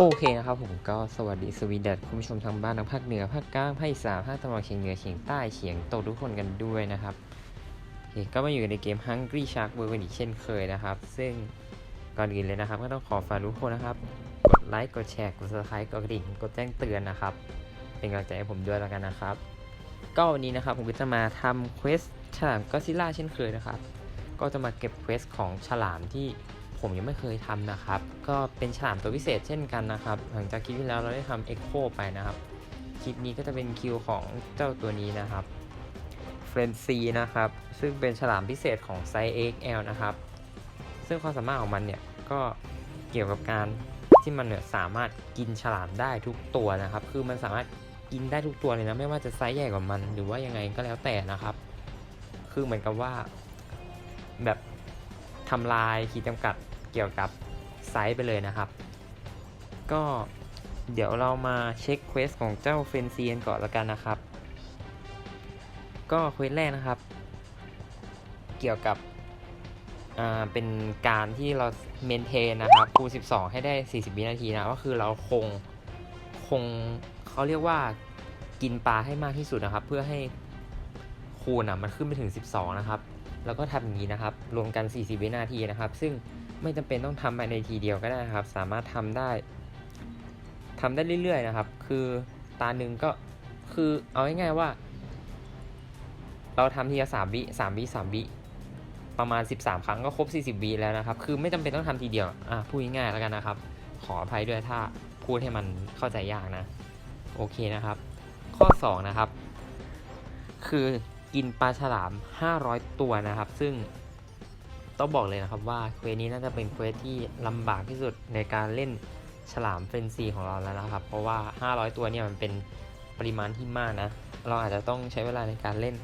โอเคนะครับผมก็สวัสดีสวีเดัตคุณผู้ชมทางบ้านทางภาคเหนือภาคกลางภาคอีสานภาคตะวันออกเฉียงเหนือเฉียงใต้เฉียงตกทุกคนกันด้วยนะครับโอเคก็มาอยู่ในเกม Hungry Shark World กันอีกเช่นเคยนะครับ ซึ่งก่อนอื่นเลยนะครับ ก็ต้องขอฝากทุกคนนะครับ กดไลค์กดแชร์กด subscribe กดกระดิ่งกดแจ้งเตือนนะครับ เป็นกำลังใจให้ผมด้วยแล้วกันนะครับ ก็วันนี้นะครับผมก็จะมาทำเควสฉลามก็ซิล่าเช่นเคยนะครับ ก็จะมาเก็บเควสของฉลามที่ ผมยังไม่เคยทำนะครับ ก็เป็นฉลามตัวพิเศษเช่นกันนะครับ หลังจากคลิปที่แล้วเราได้ทำเอ็กโคไปนะครับ คลิปนี้ก็จะเป็นคิวของเจ้าตัวนี้นะครับเฟรนซีนะครับ ซึ่งเป็นฉลามพิเศษของไซส์ XL นะครับ ซึ่งความสามารถของมันเนี่ยก็เกี่ยวกับการที่มันเนี่ยสามารถกินฉลามได้ทุกตัวนะครับ คือมันสามารถกินได้ทุกตัวเลยนะ ไม่ว่าจะไซส์ใหญ่กว่ามัน หรือว่ายังไงก็แล้วแต่นะครับ คือเหมือนกับว่าแบบ ทำลายขีดจำกัดเกี่ยวกับไซส์ไปเลยนะครับ ก็เดี๋ยวเรามาเช็คเควสของเจ้าเฟนซีกันก่อนแล้วกันนะครับ ก็เควสแรกนะครับ เกี่ยวกับเป็นการที่เราเมนเทนนะครับคูณ12 ให้ได้ 40 วินาทีนะ ก็คือเราคงคงเขาเรียกว่ากินปลาให้มากที่สุดนะครับ เพื่อให้คูณอะมันขึ้นไปถึง 12 นะครับ แล้วก็ทำอย่างนี้นะครับ รวมกัน 40 วินาทีนะครับ ซึ่งไม่จำเป็นต้องทำภายในทีเดียวก็ได้นะครับ สามารถทำได้ทำได้เรื่อยๆนะครับ คือตาหนึ่งก็คือเอาง่ายๆว่า เราทำทีละสามวิสามวิสามวิประมาณ 13 ครั้งก็ครบ 40วิแล้วนะครับ คือไม่จำเป็นต้องทำทีเดียวอะพูดง่ายๆแล้วกันนะครับ ขออภัยด้วยถ้าพูดให้มันเข้าใจยากนะ โอเคนะครับ ข้อ 2 นะครับ คือ กินปลาฉลาม 500 ตัวนะครับ ซึ่งต้องบอกเลยนะครับว่าเควสนี้น่าจะเป็นเควสที่ลำบากที่สุดในการเล่นฉลามเฟรนซีของเราแล้วนะครับ เพราะว่า 500 ตัวเนี่ยมันเป็นปริมาณที่มากนะ เราอาจจะต้องใช้เวลาในการเล่น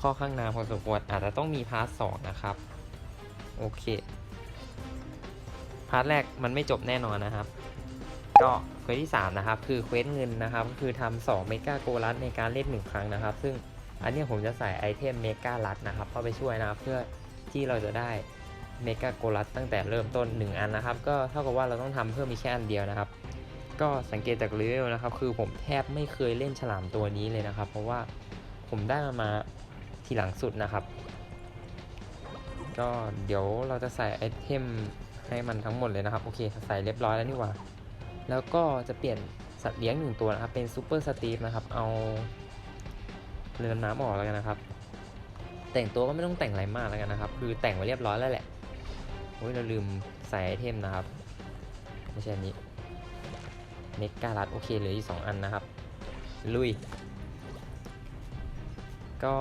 ข้อข้างนาพอสมควรอาจจะต้องมีพาร์ทสองนะครับ โอเค พาร์ทแรกมันไม่จบแน่นอนนะครับ ก็เควสที่ 3 นะครับ คือเควสเงินนะครับ ก็คือทำ2เมกาโกลัสในการเล่น 1 ครั้งนะครับ ซึ่ง อันนี้ผมจะใส่ไอเทมเมกาลัดนะครับเข้าไปช่วยนะครับเพื่อที่เราจะได้เมกาโกลัสตั้งแต่เริ่มต้น 1 อันนะครับ ก็เท่ากับว่าเราต้องทำเพิ่มมีแค่อันเดียวนะครับ ก็สังเกตจากเลเวลนะครับ คือผมแทบไม่เคยเล่นฉลามตัวนี้เลยนะครับ เพราะว่าผมได้มามาทีหลังสุดนะครับ ก็เดี๋ยวเราจะใส่ไอเทมให้มันทั้งหมดเลยนะครับ โอเคใส่เรียบร้อยแล้วนี่ว่า แล้วก็จะเปลี่ยนสัตว์เลี้ยงหนึ่งตัวนะครับ เป็นซูเปอร์สตีฟนะครับ เอา เรือดำน้ำออกแล้วกันนะครับ แต่งตัวก็ไม่ต้องแต่งอะไรมากแล้วกันนะครับ คือแต่งไว้เรียบร้อยแล้วแหละโอ้ยเราลืมใส่ไอเทมนะครับ ไม่ใช่อันนี้เมกาลัดโอเคเหลืออีกสองอันนะครับ ลุย ก็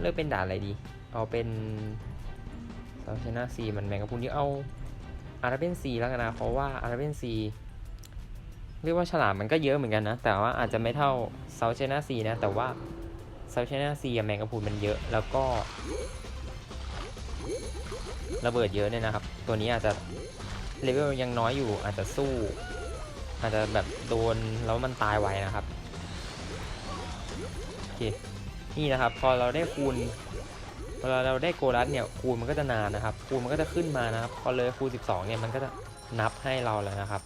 เลือกเป็นด่านอะไรดี เอาเป็นเซาเชนาซีมันแมงกะพุนที่เอาอาราเบนซีแล้วกันนะ เพราะว่าอาราเบนซี เรียกว่าฉลามมันก็เยอะเหมือนกันนะ แต่ว่าอาจจะไม่เท่าเซาเชนาซีนะ แต่ว่าเซาเชนาซีแมงกะพรุนมันเยอะแล้วก็ระเบิดเยอะเนี่ยนะครับ ตัวนี้อาจจะเลเวลยังน้อยอยู่ อาจจะสู้ อาจจะแบบโดนแล้วมันตายไวนะครับโอเคนี่นะครับ พอเราได้คูณพอเราได้โกลัสเนี่ยคูณมันก็จะนานนะครับคูณมันก็จะขึ้นมานะครับ พอเลยคูณ12เนี่ยมันก็จะนับให้เราแล้วนะครับ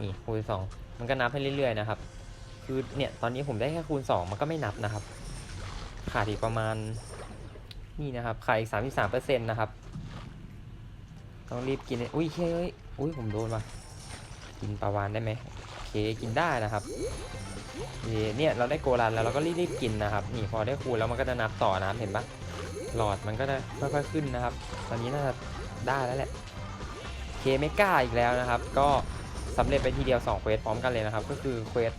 นี่คูณ 2 มันก็นับให้เรื่อยๆนะครับ คือเนี่ยตอนนี้ผมได้แค่คูณ 2 มันก็ไม่นับนะครับ ขาดอีกประมาณนี่นะครับขาดอีก33%นะครับ ต้องรีบกินเลยอุ้ยเฮ้ยอุ้ยผมโดนว่ะกินปลาวานได้ไหมโอเคกินได้นะครับเนี่ยเราได้โกลันแล้วเราก็รีบๆกินนะครับ นี่พอได้คูณแล้วมันก็จะนับต่อนะเห็นปะหลอดมันก็จะค่อยๆขึ้นนะครับ ตอนนี้น่าจะได้แล้วแหละเคเมกาอีกแล้วนะครับ ก็ สำเร็จไปทีเดียว2เควสพร้อมกันเลยนะครับ ก็คือเควส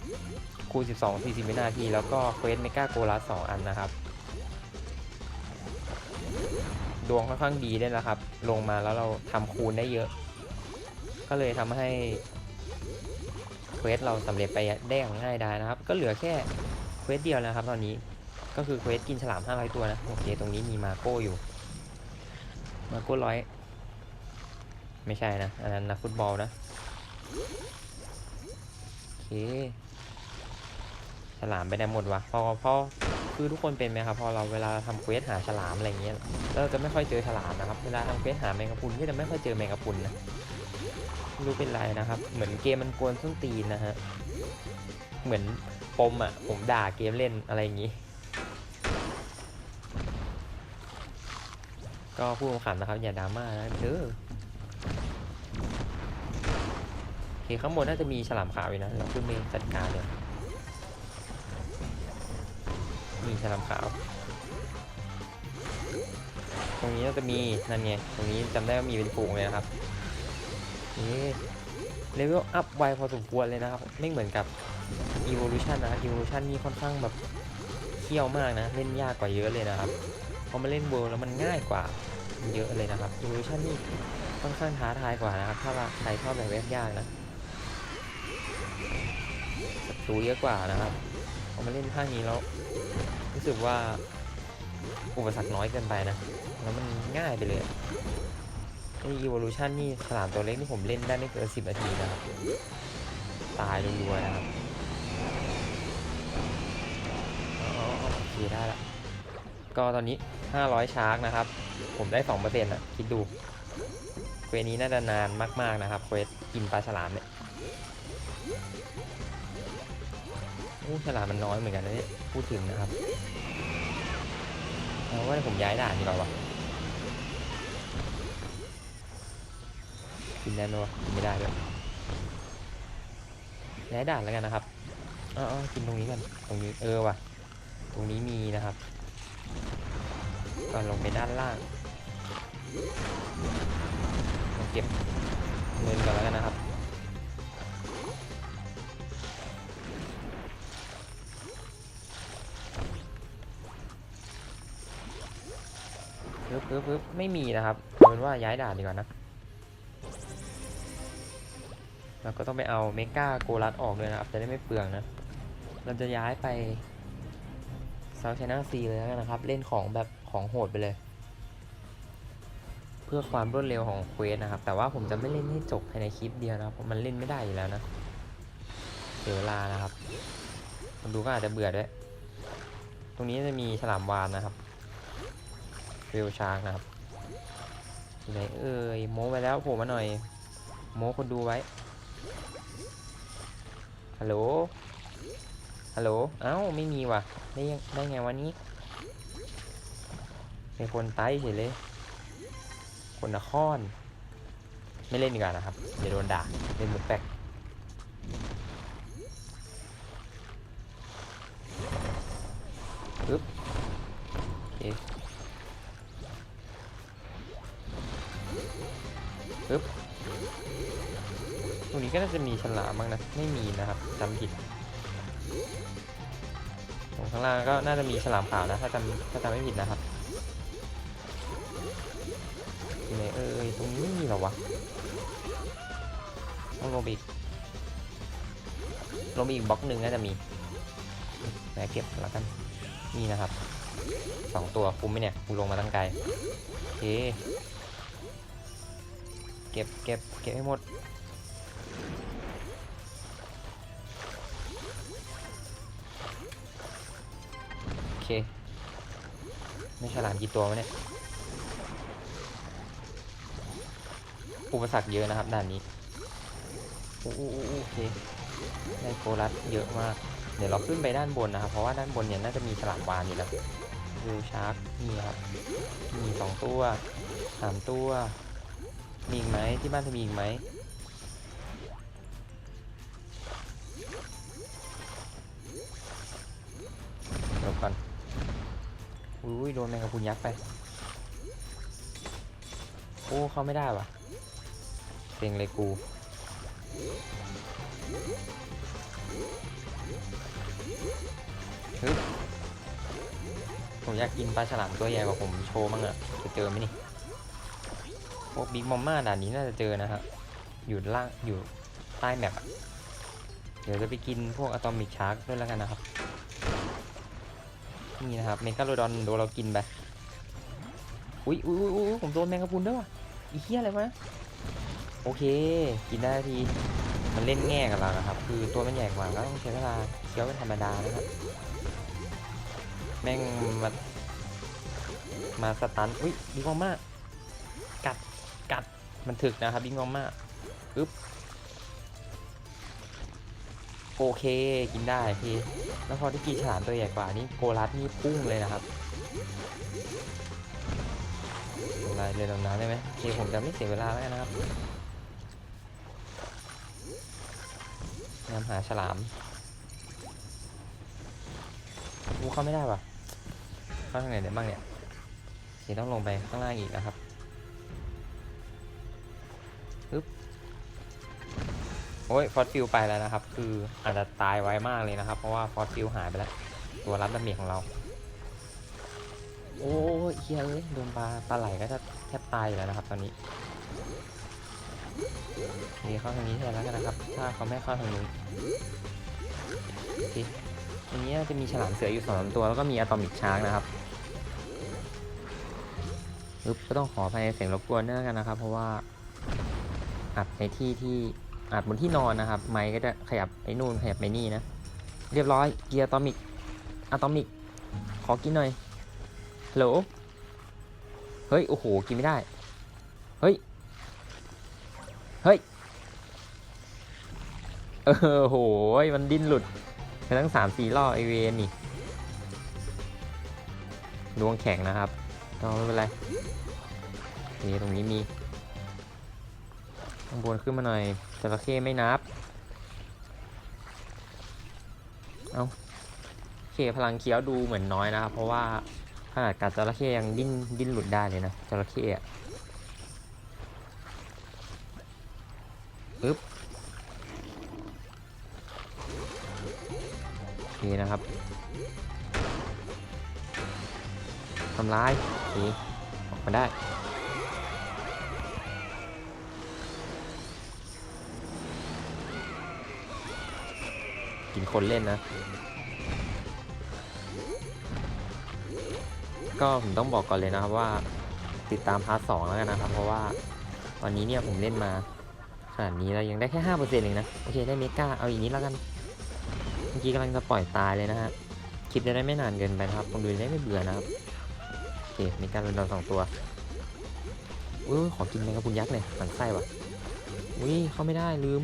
คูณ12 40วินาที แล้วก็เควสเมกาโกลัส2อันนะครับ ดวงค่อนข้างดีด้วยนะครับ ลงมาแล้วเราทำคูณได้เยอะ ก็เลยทำให้เควสเราสำเร็จไปได้อย่างง่ายดายนะครับ ก็เหลือแค่เควสเดียวแล้วครับ ตอนนี้ก็คือเควสกินฉลาม 500 ตัวนะโอเคตรงนี้มีมาโก้อยู่ มาโก้ร้อยไม่ใช่นะ อันนั้นนักฟุตบอลนะ โอเคฉลามไปไหนหมดวะพอพอคือทุกคนเป็นไหมครับพอเราเวลาทำเควสหาฉลามอะไรเงี้ยเราจะไม่ค่อยเจอฉลามนะครับเวลาทำเควสหาแมงกะพรุนก็จะไม่ค่อยเจอแมงกะพรุนนะไม่รู้เป็นไรนะครับ เหมือนเกมมันกวนส้นตีนนะฮะเหมือนปมอะผมด่าเกมเล่นอะไรอย่างงี้ ก็พูดขำนะครับอย่าดราม่านะเด้อ เคข้างบนน่าจะมีฉลามขาวอยู่นะเราขึ้นไปจัดการเลยมีฉลามขาว ตรงนี้น่าจะมีนั่นไงตรงนี้จำได้ว่ามีเป็นฝูงเลยนะครับนี่เลเวลอัพไวพอสมควรเลยนะครับ ไม่เหมือนกับ Evolution นะ Evolution นี่ค่อนข้างแบบเขี้ยวมากนะ เล่นยากกว่าเยอะเลยนะครับพอมาเล่นเวิร์แล้วมันง่ายกว่าเยอะเลยนะครับ Evolution นี่ค่อนข้างท้าทายกว่านะครับ ถ้าใครชอบแบบเว็บยากนะ รูเยอะกว่านะครับพอมาเล่นภานี้แล้วรู้สึกว่าอุปสรรคน้อยเกินไปนะ แล้วมันง่ายไปเลยไอ้ evolution นี่ฉลามตัวเล็กนี่ผมเล่นได้ไม่เกินสิบนาทีนะครับ ตายรัวๆนะครับอ๋อโอเคได้ละ ก็ตอนนี้ 500 ชาร์กนะครับ ผมได้ 2%นะคิดดูเควนี้น่าจะนานมาก ๆ นะครับ เควสกินปลาฉลามเนี่ย อู้ฉลามมันน้อยเหมือนกันนะเนี่ยพูดถึงนะครับเอาว่าผมย้ายด่านดีกว่าวะกินได้ไหมวะกินไม่ได้ด้วยย้ายด่านแล้วกันนะครับอ๋อกินตรงนี้กัน ตรงนี้เออว่ะ ตรงนี้มีนะครับก่อนลงไปด้านล่างเก็บเงินก่อนแล้วกันนะครับ ปึ๊บไม่มีนะครับเอาเป็นว่าย้ายด่านดีกว่านะเราก็ต้องไปเอาเมกาโกลัสออกด้วยนะครับจะได้ไม่เปลืองนะ เราจะย้ายไปเซาชนะซีเลยแล้วกันนะครับ เล่นของแบบของโหดไปเลย เพื่อความรวดเร็วของเควสนะครับ แต่ว่าผมจะไม่เล่นให้จบภายในคลิปเดียวนะครับเพราะมันเล่นไม่ได้อยู่แล้วนะเสียเวลานะครับคนดูก็อาจจะเบื่อด้วย ตรงนี้จะมีฉลามวานนะครับ เวลชาร์กนะครับไหนเอ่ยโม้ไปแล้วโผล่มาหน่อย โม้คนดูไว้ ฮัลโหล ฮัลโหล เอ้า ไม่มีว่ะ ได้ยังได้ไงวันนี้ เป็นคนไต้เฉยเลย คนนคร ไม่เล่นดีกว่านะครับ เดี๋ยวโดนด่าเล่นมุกแปลก ก็น่าจะมีฉลามบ้างนะ ไม่มีนะครับจำผิดตรงข้างล่างก็น่าจะมีฉลามขาวนะ ถ้าจำถ้าจำไม่ผิดนะครับอยู่ไหนเอ้ยตรงนี้ไม่มีหรอวะต้องลงไปอีกลงไปอีกบล็อกหนึ่งน่าจะมีแหมเก็บแล้วกันนี่นะครับสองตัวคุ้มไหมเนี่ยกูลงมาตั้งไกลโอเคเก็บเก็บเก็บให้หมด เคไม่ฉลามกี่ตัววะเนี่ยอุปสรรคเยอะนะครับด่านนี้โอ้โหโอเคได้โกลัสเยอะมาก เดี๋ยวเราขึ้นไปด้านบนนะครับ เพราะว่าด้านบนเนี่ยน่าจะมีฉลามวานอยู่แล้ววิวชาร์กนี่ครับ มีสองตัวสามตัว มีอีกไหมที่บ้านเธอมีอีกไหม อุ้ยโดนแมงกะพรุนยักษ์ไป โอ้เข้าไม่ได้ว่ะเซ็งเลยกูฮึผมอยากกินปลาฉลามตัวใหญ่กว่าผมโชว์มั่งอะจะเจอไหมนี่พวกบิ๊กมอมม่าด่านนี้น่าจะเจอนะฮะอยู่ล่างอยู่ใต้แมปเดี๋ยวจะไปกินพวกอะตอมิกชาร์กด้วยแล้วกันนะครับ นี่นะครับเมกาโลดอนโดนเรากินไปอุ้ยอุ้ยอุ้ยอุ๊ยผมโดนแมงกะพรุนด้วยว่ะอีเหี้ยอะไรวะโอเค กินได้ที มันเล่นแง่กับเรานะครับ คือตัวมันใหญ่กว่าก็ต้องใช้เวลาเคี้ยวเป็นธรรมดานะครับ แม่งมามาสตันอุ้ยบิ๊กมอมมากัดกัดมันถึกนะครับบิ๊กมอมมาอึ๊บ โอเคกินได้พี่ แล้วพอที่กีฉลามตัวใหญ่กว่านี่โกลัสนี่พุ่งเลยนะครับอะไรเรือดำน้ำได้ไหมโอเคผมจะไม่เสียเวลาแล้วนะครับนำหาฉลามวูเข้าไม่ได้ว่ะเข้าทางไหนได้บ้างเนี่ยโอเคต้องลงไปข้างล่างอีกนะครับ โอ้ยฟอสฟิลไปแล้วนะครับ คืออาจจะตายไวมากเลยนะครับ เพราะว่าฟอสฟิลหายไปแล้ว ตัวรับดาเมจของเรา โอ้ยเฮียเอ้ยโดนปลาปลาไหลก็จะแทบตายอยู่แล้วนะครับ ตอนนี้นี่เข้าทางนี้แทนแล้วกันนะครับ ถ้าเขาไม่เข้าทางนู้นอันนี้จะมีฉลามเสืออยู่สองตัวแล้วก็มีอะตอมิกชาร์กนะครับปึ๊บก็ต้องขออภัยในเสียงรบกวนเนื่องกันนะครับ เพราะว่าอัดในที่ที่ อัดบนที่นอนนะครับ ไมค์ก็จะขยับไปนู่นขยับไปนี่นะ เรียบร้อย เกียร์อะตอมิกอะตอมิก ขอกินหน่อยฮัลโหล เฮ้ย โอ้โห กินไม่ได้ เฮ้ย เฮ้ย เออโหยมันดิ้นหลุดไปทั้งสามสี่รอบไอเวนนี่ ดวงแข็งนะครับก็ไม่เป็นไรนี่ตรงนี้มีข้างบนขึ้นมาหน่อย จระเข้ไม่นับ เอาเคพลังเคี้ยวดูเหมือนน้อยนะครับ เพราะว่าขนาดกัดจระเข้ยังดิ้นดิ้นหลุดได้เลยนะจระเข้อะปึ๊บโอเคนะครับทำร้ายโอเคออกมาได้ กินคนเล่นนะ ก็ผมต้องบอกก่อนเลยนะครับว่าติดตามพาร์ทสองแล้วกันนะครับ เพราะว่าวันนี้เนี่ยผมเล่นมาขนาดนี้แล้วยังได้แค่ห้าเปอร์เซ็นต์เองนะ โอเคได้เมกาเอาอย่างนี้แล้วกัน เมื่อกี้กำลังจะปล่อยตายเลยนะฮะคลิปจะได้ไม่นานเกินไปนะครับคนดูได้ไม่เบื่อนะครับโอเคเมกาเป็นดนสองตัวอุ้ยขอกินแมงกะพรุนยักษ์เลยหมันไส้ว่ะอุ้ยเข้าไม่ได้ลืม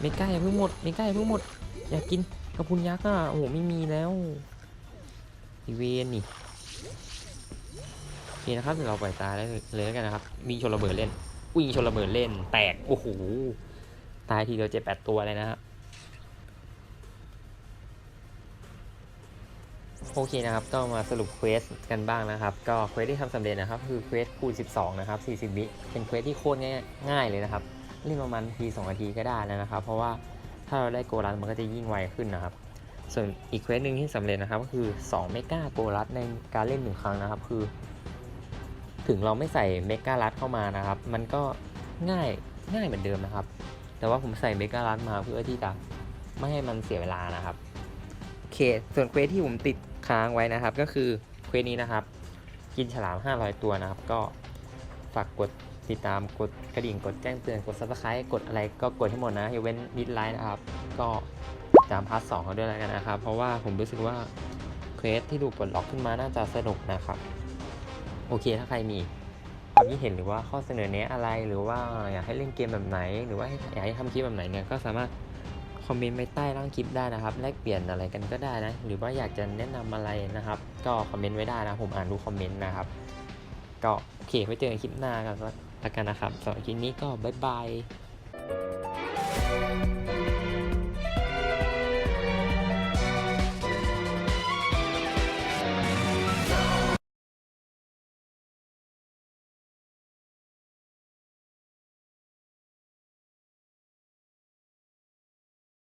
เมกาอย่าเพิ่งหมดเมกาอย่าเพิ่งหมด อยากกินกระพุนยักษ์อะโอ้โหไม่มีแล้วอีเวนนี่โอเคนะครับเดี๋ยวเราปล่อยตาได้เลยแล้วกันนะครับ มีชนระเบิดเล่นวิ่งชนระเบิดเล่น แตกโอ้โหตายทีเดียวเจ็ดแปดตัวเลยนะฮะโอเคนะครับก็มาสรุปเควสกันบ้างนะครับ ก็เควสที่ทำสำเร็จนะครับ คือเควสคูณ12 นะครับ 40 วิเป็นเควสที่โคตรง่ายง่ายเลยนะครับเล่นประมาณที2นาทีก็ได้แล้วนะครับ เพราะว่า ถ้าเราได้โกลัสมันก็จะยิ่งไวขึ้นนะครับ ส่วนอีกเควสหนึ่งที่สำเร็จนะครับ ก็คือ 2 เมกาโกลัสในการเล่นหนึ่งครั้งนะครับ คือ ถึงเราไม่ใส่เมกาลัสเข้ามานะครับ มันก็ง่ายง่ายเหมือนเดิมนะครับ แต่ว่าผมใส่เมกาลัสมาเพื่อที่จะไม่ให้มันเสียเวลานะครับโอเค ส่วนเควสที่ผมติดค้างไว้นะครับ ก็คือเควสนี้นะครับ กินฉลาม 500 ตัวนะครับ ก็ฝากกด ติดตามกดกระดิ่งกดแจ้งเตือนกด subscribe กดอะไรก็กดให้หมดนะยกเว้นดิสไลน์นะครับ ก็ตามพาร์ทสองเขาด้วยแล้วกันนะครับ เพราะว่าผมรู้สึกว่าเควสที่ดูปลดล็อกขึ้นมาน่าจะสนุกนะครับ โอเคถ้าใครมีความคิดเห็นหรือว่าข้อเสนอแนะอะไรหรือว่าอยากให้เล่นเกมแบบไหน หรือว่าอยากให้ทำคลิปแบบไหนเนี่ยก็สามารถคอมเมนต์ไว้ใต้ล่างคลิปได้นะครับ แลกเปลี่ยนอะไรกันก็ได้นะ หรือว่าอยากจะแนะนำอะไรนะครับ ก็คอมเมนต์ไว้ได้นะผมอ่านดูคอมเมนต์นะครับ ก็โอเคไว้เจอกันคลิปหน้ากัน แล้วกันนะครับสำหรับคลิปนี้ก็บ๊ายบาย